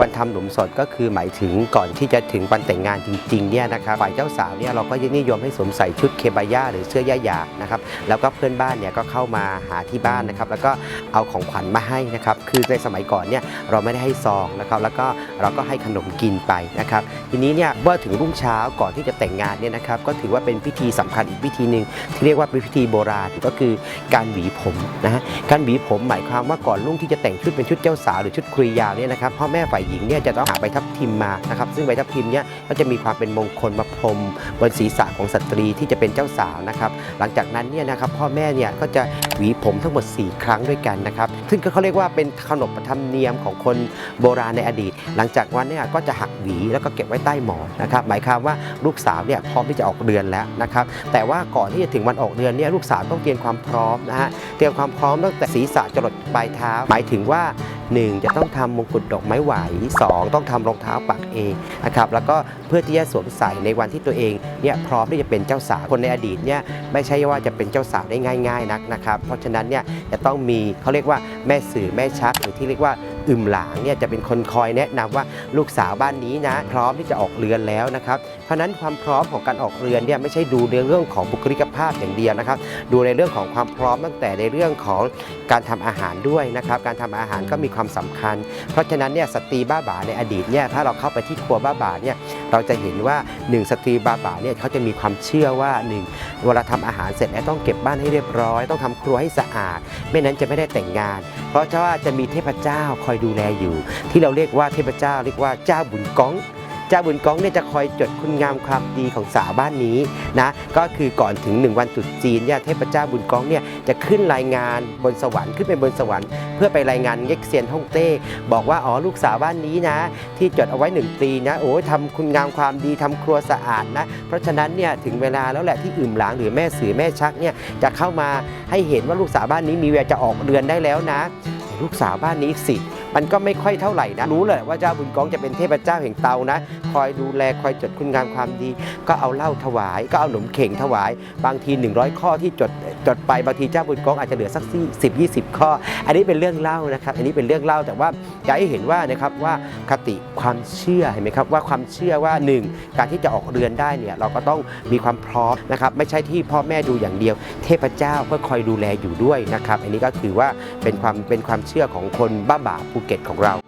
วันทำหลุมศพก็คือหมายถึงก่อนที่จะถึงวันแต่งงานจริงๆเนี่ยนะครับฝ่ายเจ้าสาวเนี่ยเราก็นิยมให้สวมใส่ชุดเคบายาหรือเสื้อย่าหยานะครับแล้วก็เพื่อนบ้านเนี่ยก็เข้ามาหาที่บ้านนะครับแล้วก็เอาของขวัญมาให้นะครับคือในสมัยก่อนเนี่ยเราไม่ได้ให้ซองนะครับแล้วก็เราก็ให้ขนมกินไปนะครับทีนี้เนี่ยเมื่อถึงรุ่งเช้าก่อนที่จะแต่งงานเนี่ยนะครับก็ถือว่าเป็นพิธีสำคัญอีกพิธีหนึ่งที่เรียกว่าเป็นพิธีโบราณก็คือการหวีผมนะฮะการหวีผมหมายความว่าก่อนรุ่งที่จะแต่งชุดเป็นชุดเจ้าสาวหรือชุดคุยยาวเนี่ยนะครับพ่อแม่ฝ่ายหญิงเนี่ยจะต้องหาใบทับทิมมานะครับซึ่งใบทับทิมเนี่ยก็จะมีความเป็นมงคลมาพรมบนศีรษะของสตรีที่จะเป็นเจ้าสาวนะครับหลังจากนั้นเนี่ยนะครับพ่อแม่เนี่ยก็จะหวีผมทั้งหมด 4 ครั้งด้วยกันนะครับซึ่งเขาเรียกว่าเป็นขนบธรรมเนียมของคนโบราณในอดีต หลังจากวันเนี่ยก็จะหักหวีแล้วก็เก็บไว้ใต้หมอนนะครับหมายความว่าลูกสาวเนี่ยพร้อมที่จะออกเรือนแล้วนะครับแต่ว่าก่อนที่จะถึงวันออกเรือนเนี่ยลูกสาวต้องเตรียมความพร้อมนะฮะเตรียมความพร้อมตั้งแต่ศีรษะจรดปลายเท้า หมายถึงว่า 1 จะต้องทำมงกุฎดอกไม้ไหว 2 ต้องทำรองเท้าปักเองนะครับแล้วก็เพื่อที่จะสวมใส่ในวันที่ตัวเองเนี่ยพร้อมที่จะเป็นเจ้าสาวคนในอดีตเนี่ยไม่ใช่ว่าจะเป็นเจ้าสาวได้ง่าย ๆนักนะครับเพราะฉะนั้นเนี่ยจะต้องมีเขาเรียกว่าแม่สื่อแม่ชักหรือที่เรียกว่า อึมหลางเนี่ยจะเป็นคนคอยแนะนำว่าลูกสาวบ้านนี้นะพร้อมที่จะออกเรือนแล้วนะครับเพราะนั้นความพร้อมของการออกเรือนเนี่ยไม่ใช่ดูในเรื่องของบุคลิกภาพอย่างเดียวนะครับ ดูในเรื่องของความพร้อมตั้งแต่ในเรื่องของการทำอาหารด้วยนะครับการทำอาหารก็มีความสำคัญ เพราะฉะนั้นเนี่ยสตรีบ้าบาในอดีตเนี่ยถ้าเราเข้าไปที่ครัวบ้าบาเนี่ยเราจะเห็นว่าหนึ่งสตรีบ้าบาเนี่ยเขาจะมีความเชื่อว่าหนึ่งเวลาทำอาหารเสร็จแล้วต้องเก็บบ้านให้เรียบร้อย ต้องทำครัวให้สะอาด ไม่นั้นจะไม่ได้แต่งงาน ราะว่าจะมีเทพเจ้าคอยดูแลอยู่ ที่เราเรียกว่าเทพเจ้าเรียกว่าเจ้าบุญก้อง เจ้าบุญก้องเนี่ยจะคอยจดคุณงามความดีของสาวบ้านนี้นะก็คือก่อนถึงหนึ่งวันตรุษจีนเนี่ยเทพเจ้าบุญก้องเนี่ยจะขึ้นรายงานบนสวรรค์ขึ้นไปบนสวรรค์เพื่อไปรายงานเง็กเซียนฮ่องเต้บอกว่าอ๋อลูกสาวบ้านนี้นะ ที่จดเอาไว้หนึ่งปีนะโอ้ยทำคุณงามความดีทำครัวสะอาดนะเพราะฉะนั้นเนี่ยถึงเวลาแล้วแหละที่อึมหลางหรือแม่สื่อแม่ชักเนี่ยจะเข้ามาให้เห็นว่าลูกสาวบ้านนี้มีเวลาจะออกเรือนได้แล้วนะ ลูกสาวบ้านนี้สิ มันก็ไม่ค่อยเท่าไหร่นะรู้เลยว่าเจ้าบุญกองจะเป็นเทพเจ้าแห่งเตานะ คอยดูแลคอยจดคุณงามความดี ก็เอาเหล้าถวาย ก็เอาหนมเข่งถวาย บางที 100 ข้อที่จดจดไปบางทีเจ้าบุญกองอาจจะเหลือสักสิบยี่สิบข้อ อันนี้เป็นเรื่องเล่านะครับ อันนี้เป็นเรื่องเล่าแต่ว่าอยากให้เห็นว่านะครับว่าคติความเชื่อเห็นไหมครับว่าความเชื่อว่าหนึ่งการที่จะออกเรือนได้เนี่ยเราก็ต้องมีความพร้อมนะครับไม่ใช่ที่พ่อแม่ดูอย่างเดียว เทพเจ้าก็คอยดูแลอยู่ด้วยนะครับ อันนี้ก็คือว่าเป็นความเป็นความเชื่อของคนบ้าบาภูเก็ตของเรา